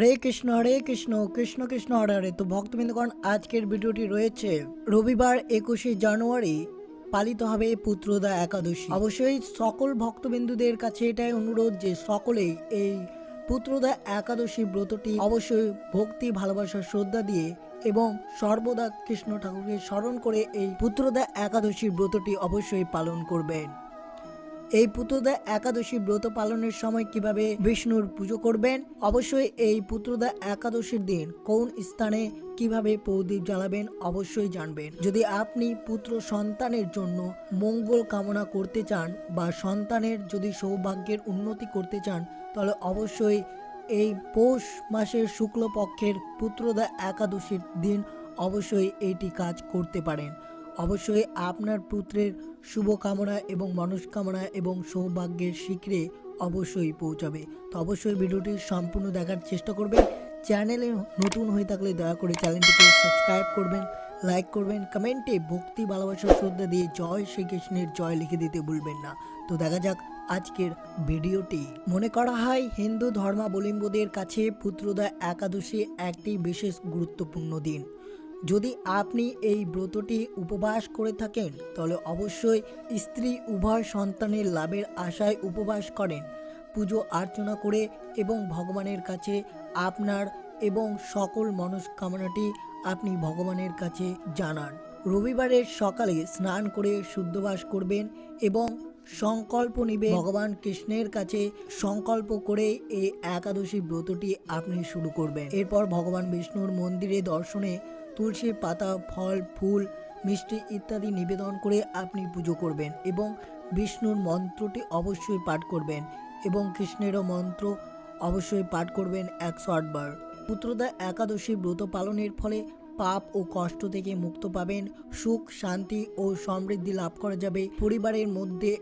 হরে কৃষ্ণ হরে কৃষ্ণ কৃষ্ণ কৃষ্ণ, হরে হরে। তো ভক্তবৃন্দগণ, আজকের ভিডিওটি রয়েছে রবিবার একুশে জানুয়ারি, পালিত হবে পুত্রদা একাদশী। অবশ্যই সকল ভক্তবিন্দুদের কাছে এটাই অনুরোধ যে সকলেই এই পুত্রদা একাদশী ব্রতটি অবশ্যই ভক্তি, ভালোবাসা, শ্রদ্ধা দিয়ে এবং সর্বদা কৃষ্ণ ঠাকুরকে স্মরণ করে এই পুত্রদা একাদশী ব্রতটি অবশ্যই পালন করবেন। এই পুত্রদা একাদশী ব্রত পালনের সময় কীভাবে বিষ্ণুর পুজো করবেন? অবশ্যই এই পুত্রদা একাদশীর দিন কোন স্থানে কীভাবে প্রদীপ জ্বালাবেন অবশ্যই জানবেন। যদি আপনি পুত্র সন্তানের জন্য মঙ্গল কামনা করতে চান বা সন্তানের যদি সৌভাগ্যের উন্নতি করতে চান, তাহলে অবশ্যই এই পৌষ মাসের শুক্লপক্ষের পুত্রদা একাদশীর দিন অবশ্যই এটি কাজ করতে পারেন। অবশ্যই আপনার পুত্রের শুভকামনা এবং মনস্কামনা এবং সৌভাগ্যের শিখরে অবশ্যই পৌঁছাবে। তো অবশ্যই ভিডিওটি সম্পূর্ণ দেখার চেষ্টা করবেন। চ্যানেলে নতুন হয়ে থাকলে দয়া করে চ্যানেলটিকে সাবস্ক্রাইব করবেন, লাইক করবেন, কমেন্টে ভক্তি, ভালোবাসা, শ্রদ্ধা দিয়ে জয় শ্রীকৃষ্ণের জয় লিখে দিতে ভুলবেন না। তো দেখা যাক আজকের ভিডিওটি। মনে করা হয় হিন্দু ধর্মাবলম্বীদের কাছে পুত্রদা একাদশী একটি বিশেষ গুরুত্বপূর্ণ দিন। যদি আপনি এই ব্রতটি উপবাস করে থাকেন, তাহলে অবশ্যই স্ত্রী উভয় সন্তানের লাভের আশায় উপবাস করেন, পুজো অর্চনা করে এবং ভগবানের কাছে আপনার এবং সকল মনস্কামনাটি আপনি ভগবানের কাছে জানান। রবিবারের সকালে স্নান করে শুদ্ধবাস করবেন এবং সংকল্প নিবে ভগবান কৃষ্ণের কাছে সংকল্প করে এই একাদশী ব্রতটি আপনি শুরু করবেন। এরপর ভগবান বিষ্ণুর মন্দিরে দর্শনে তুলসীর পাতা, ফল, ফুল, মিষ্টি ইত্যাদি নিবেদন করে আপনি পুজো করবেন এবং বিষ্ণুর মন্ত্রটি অবশ্যই পাঠ করবেন এবং কৃষ্ণেরও মন্ত্র অবশ্যই পাঠ করবেন একশো আটবার পুত্রদা একাদশী ব্রত পালনের ফলে পাপ ও কষ্ট থেকে মুক্ত পাবেন, সুখ, শান্তি ও সমৃদ্ধি লাভ করা যাবে, পরিবারের মধ্যে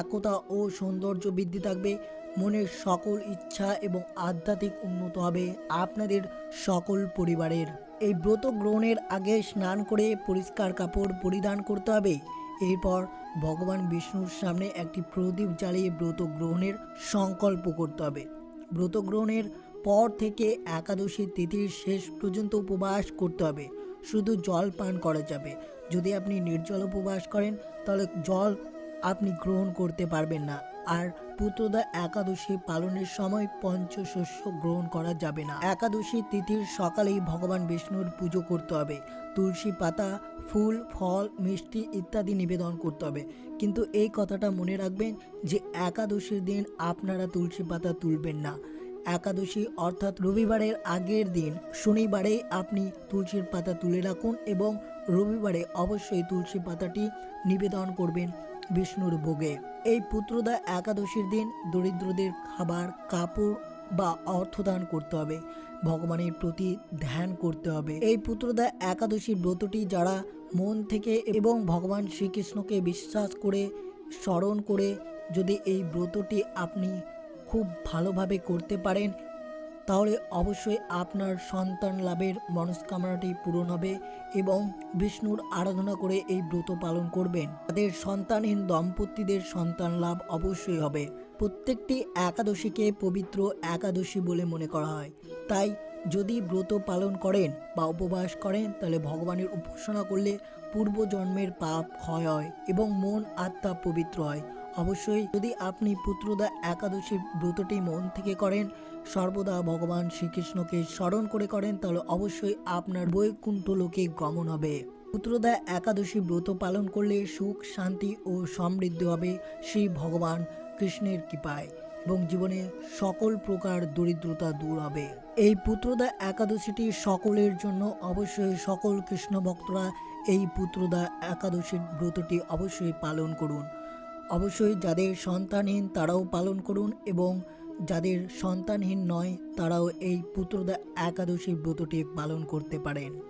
একতা ও সৌন্দর্য বৃদ্ধি থাকবে মনের সকল ইচ্ছা এবং আধ্যাত্মিক উন্নত হবে আপনাদের সকল পরিবারের। এই ব্রত গ্রহণের আগে স্নান করে পরিষ্কার কাপড় পরিধান করতে হবে। এরপর ভগবান বিষ্ণুর সামনে একটি প্রদীপ জ্বালিয়ে ব্রত গ্রহণের সংকল্প করতে হবে। ব্রত গ্রহণের পর থেকে একাদশী তিথির শেষ পর্যন্ত উপবাস করতে হবে। শুধু জল পান করা যাবে। যদি আপনি নির্জল উপবাস করেন, তাহলে জল আপনি গ্রহণ করতে পারবেন না। আর পুত্রদা একাদশী পালনের সময় পঞ্চশস্য গ্রহণ করা যাবে না। একাদশী তিথির সকালেই ভগবান বিষ্ণুর পুজো করতে হবে। তুলসী পাতা, ফুল, ফল, মিষ্টি ইত্যাদি নিবেদন করতে হবে। কিন্তু এই কথাটা মনে রাখবেন যে একাদশীর দিন আপনারা তুলসী পাতা তুলবেন না। একাদশী অর্থাৎ রবিবারের আগের দিন শনিবারে আপনি তুলসীর পাতা তুলে রাখুন এবং রবিবারে অবশ্যই তুলসী পাতাটি নিবেদন করবেন। বিষ্ণুর ভোগে। এই পুত্রদা একাদশীর দিন দরিদ্রদের খাবার, কাপড় বা অর্থদান করতে হবে। ভগবানের প্রতি ধ্যান করতে হবে। এই পুত্রদা একাদশীর ব্রতটি যারা মন থেকে এবং ভগবান শ্রীকৃষ্ণকে বিশ্বাস করে, স্মরণ করে যদি এই ব্রতটি আপনি খুব ভালোভাবে করতে পারেন তাহলে অবশ্যই আপনার সন্তান লাভের মনস্কামনাটি পূরণ হবে এবং বিষ্ণুর আরাধনা করে এই ব্রত পালন করবেন। তাদের সন্তানহীন দম্পতিদের সন্তান লাভ অবশ্যই হবে। প্রত্যেকটি একাদশীকে পবিত্র একাদশী বলে মনে করা হয়। তাই যদি ব্রত পালন করেন বা উপবাস করেন, তাহলে ভগবানের উপাসনা করলে পূর্বজন্মের পাপ ক্ষয় হয় এবং মন আত্মা পবিত্র হয়। অবশ্যই যদি আপনি পুত্রদা একাদশী ব্রতটি মন থেকে করেন, সর্বদা ভগবান শ্রীকৃষ্ণকে স্মরণ করে করেন, তাহলে অবশ্যই আপনার বৈকুণ্ঠ লোকে গমন হবে। পুত্রদা একাদশী ব্রত পালন করলে সুখ, শান্তি ও সমৃদ্ধি হবে শ্রী ভগবান কৃষ্ণের কৃপায় এবং জীবনে সকল প্রকার দরিদ্রতা দূর হবে। এই পুত্রদা একাদশীটি সকলের জন্য অবশ্যই সকল কৃষ্ণ ভক্তরা এই পুত্রদা একাদশীর ব্রতটি অবশ্যই পালন করুন। অবশ্যই যাদের সন্তানহীন তারাও পালন করুন এবং যাদের সন্তানহীন নয়, তারাও এই পুত্রদা একাদশী ব্রতটি পালন করতে পারেন।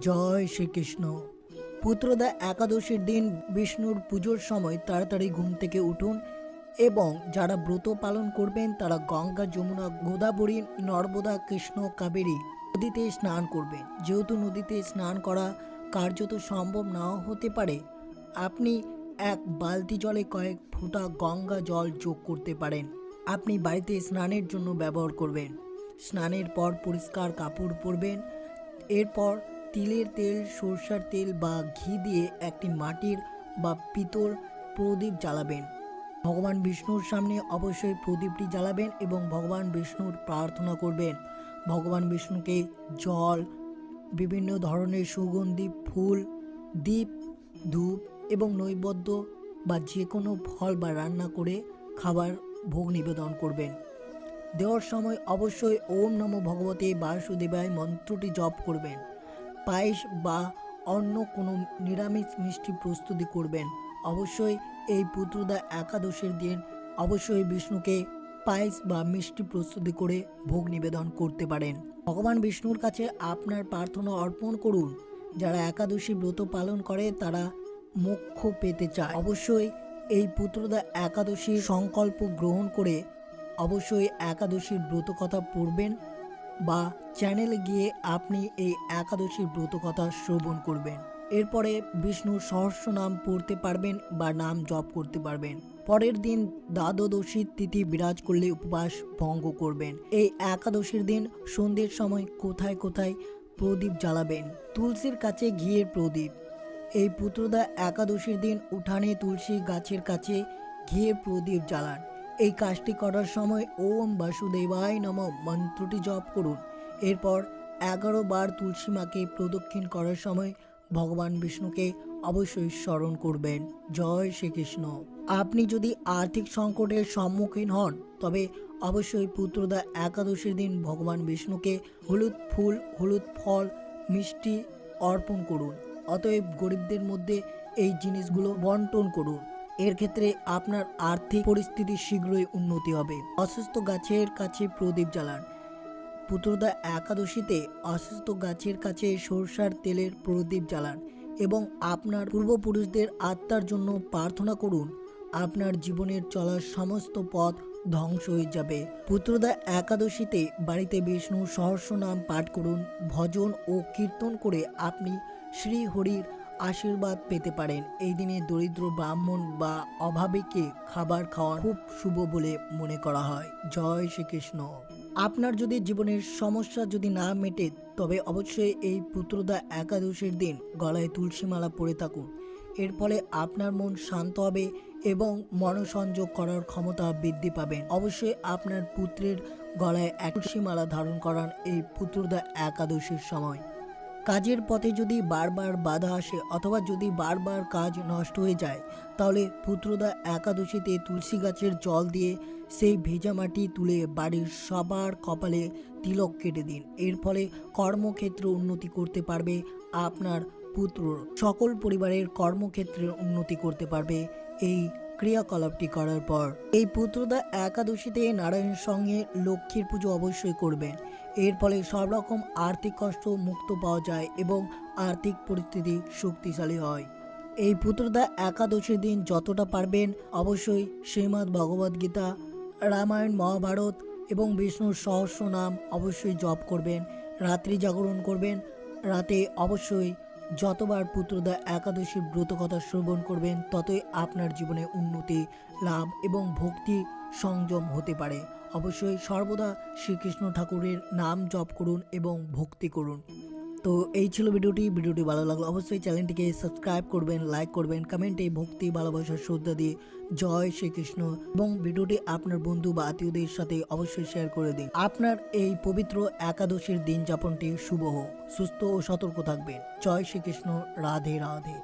জয় শ্রীকৃষ্ণ। পুত্রদা একাদশীর দিন বিষ্ণুর পুজোর সময় তাড়াতাড়ি ঘুম থেকে উঠুন এবং যারা ব্রত পালন করবেন, তারা গঙ্গা, যমুনা, গোদাবরী, নর্মদা, কৃষ্ণ, কাবেরী নদীতে স্নান করবেন। যেহেতু নদীতে স্নান করা কার্যত সম্ভব নাও হতে পারে, আপনি এক বালতি জলে কয়েক ফোঁটা গঙ্গা জল যোগ করতে পারেন। আপনি বাড়িতে স্নানের জন্য ব্যবহার করবেন। স্নানের পর পরিষ্কার কাপড় পরবেন। এরপর তিলের তেল, সরষার তেল বা ঘি দিয়ে একটি মাটির বা পিতল প্রদীপ জ্বালাবেন। ভগবান বিষ্ণুর সামনে অবশ্যই প্রদীপটি জ্বালাবেন এবং ভগবান বিষ্ণুর প্রার্থনা করবেন। ভগবান বিষ্ণুকে জল, বিভিন্ন ধরনের সুগন্ধি, ফুল, দীপ, ধূপ এবং নৈবদ্য বা যে কোনো ফল বা রান্না করে খাবার ভোগ নিবেদন করবেন। দেওয়ার সময় অবশ্যই ওম নমো ভগবতে বাসুদেবায় মন্ত্রটি জপ করবেন। পায়েস বা অন্য কোনো নিরামিষ মিষ্টি প্রস্তুতি করবেন। অবশ্যই এই পুত্রদা একাদশীর দিন অবশ্যই বিষ্ণুকে পায়েস বা মিষ্টি প্রস্তুতি করে ভোগ নিবেদন করতে পারেন। ভগবান বিষ্ণুর কাছে আপনার প্রার্থনা অর্পণ করুন। যারা একাদশী ব্রত পালন করে তারা মোক্ষ পেতে চায়। অবশ্যই এই পুত্রদা একাদশীর সংকল্প গ্রহণ করে অবশ্যই একাদশীর ব্রত কথা পড়বেন বা চ্যানেলে গিয়ে আপনি এই একাদশীর ব্রত কথা শ্রবণ করবেন। এরপরে বিষ্ণুর সহস্র নাম পড়তে পারবেন বা নাম জপ করতে পারবেন। পরের দিন দ্বাদশীর তিথি বিরাজ করলে উপবাস ভঙ্গ করবেন। এই একাদশীর দিন সন্ধ্যের সময় কোথায় কোথায় প্রদীপ জ্বালাবেন? তুলসীর কাছে ঘিয়ের প্রদীপ। এই পুত্রদা একাদশীর দিন উঠানে তুলসী গাছের কাছে ঘিয়ে প্রদীপ জ্বালান। এই কাজটি করার সময় ওম বাসুদেবায় নম মন্ত্রটি জপ করুন। এরপর এগারো বার তুলসী মাকে প্রদক্ষিণ করার সময় ভগবান বিষ্ণুকে অবশ্যই স্মরণ করবেন। জয় শ্রীকৃষ্ণ। আপনি যদি আর্থিক সংকটের সম্মুখীন হন, তবে অবশ্যই পুত্রদা একাদশীর দিন ভগবান বিষ্ণুকে হলুদ ফুল, হলুদ ফল, মিষ্টি অর্পণ করুন। অতএব গরিবদের মধ্যে এই জিনিসগুলো বন্টন করুন। এর ক্ষেত্রে আপনার আর্থিক পরিস্থিতি শীঘ্রই উন্নতি হবে। অসুস্থ গাছের কাছে প্রদীপ জ্বালান। পুত্রদা একাদশীতে অসুস্থ গাছের কাছে সরষার তেলের প্রদীপ জ্বালান এবং আপনার পূর্বপুরুষদের আত্মার জন্য প্রার্থনা করুন। আপনার জীবনের চলার সমস্ত পথ ধ্বংস হয়ে যাবে। পুত্রদা একাদশীতে বাড়িতে বিষ্ণু সহস্র নাম পাঠ করুন, ভজন ও কীর্তন করে আপনি শ্রী হরির আশীর্বাদ পেতে পারেন। এই দিনে দরিদ্র ব্রাহ্মণ বা অভাবীকে খাবার খাওয়া খুব শুভ বলে মনে করা হয়। জয় শ্রীকৃষ্ণ। আপনার যদি জীবনের সমস্যা যদি না মেটে, তবে অবশ্যই এই পুত্রদা একাদশীর দিন গলায় তুলসী মালা পরে থাকুন। এর ফলে আপনার মন শান্ত হবে এবং মনসংযোগ করার ক্ষমতা বৃদ্ধি পাবেন। অবশ্যই আপনার পুত্রের গলায় এক মালা ধারণ করান এই পুত্রদা একাদশীর সময়। কাজের পথে যদি বারবার বাধা আসে অথবা যদি বারবার কাজ নষ্ট হয়ে যায়, তাহলে পুত্রদা একাদশীতে তুলসী গাছের জল দিয়ে সেই ভেজা মাটি তুলে বাড়ির সবার কপালে তিলক কেটে দিন। এর ফলে কর্মক্ষেত্র উন্নতি করতে পারবে আপনার পুত্র। সকল পরিবারের কর্মক্ষেত্রে উন্নতি করতে পারবে এই ক্রিয়াকলাপটি করার পর, এই পুত্রদা একাদশীতে নারায়ণের সঙ্গে লক্ষ্মীর পুজো অবশ্যই করবেন। এর ফলে সব রকম আর্থিক কষ্ট মুক্ত পাওয়া যায় এবং আর্থিক পরিস্থিতি শক্তিশালী হয়। এই পুত্রদা একাদশীর দিন যতটা পারবেন অবশ্যই শ্রীমদ্ ভগবদ্গীতা রামায়ণ, মহাভারত এবং বিষ্ণুর সহস্র নাম অবশ্যই জপ করবেন, রাত্রি জাগরণ করবেন, রাতে অবশ্যই যতবার পুত্রদা একাদশী ব্রত কথা শ্রবণ করবেন, ততই আপনার জীবনে উন্নতি, লাভ এবং ভক্তি সংযম হতে পারে। অবশ্যই সর্বদা শ্রীকৃষ্ণ ঠাকুরের নাম জপ করুন এবং ভক্তি করুন। তো এই ছিল ভিডিওটি। ভিডিওটি ভালো লাগল অবশ্যই চ্যানেলটিকে সাবস্ক্রাইব করবেন, লাইক করবেন কমেন্টে ভক্তি ভালোবাসা শ্রদ্ধা দিয়ে জয় শ্রীকৃষ্ণ এবং ভিডিওটি আপনার বন্ধু বা আত্মীয়দের সাথে অবশ্যই শেয়ার করে দিন। আপনার এই পবিত্র একাদশীর দিন যাপনটি শুভ হোক, সুস্থ ও সতর্ক থাকবেন। জয় শ্রীকৃষ্ণ, রাধে রাধে।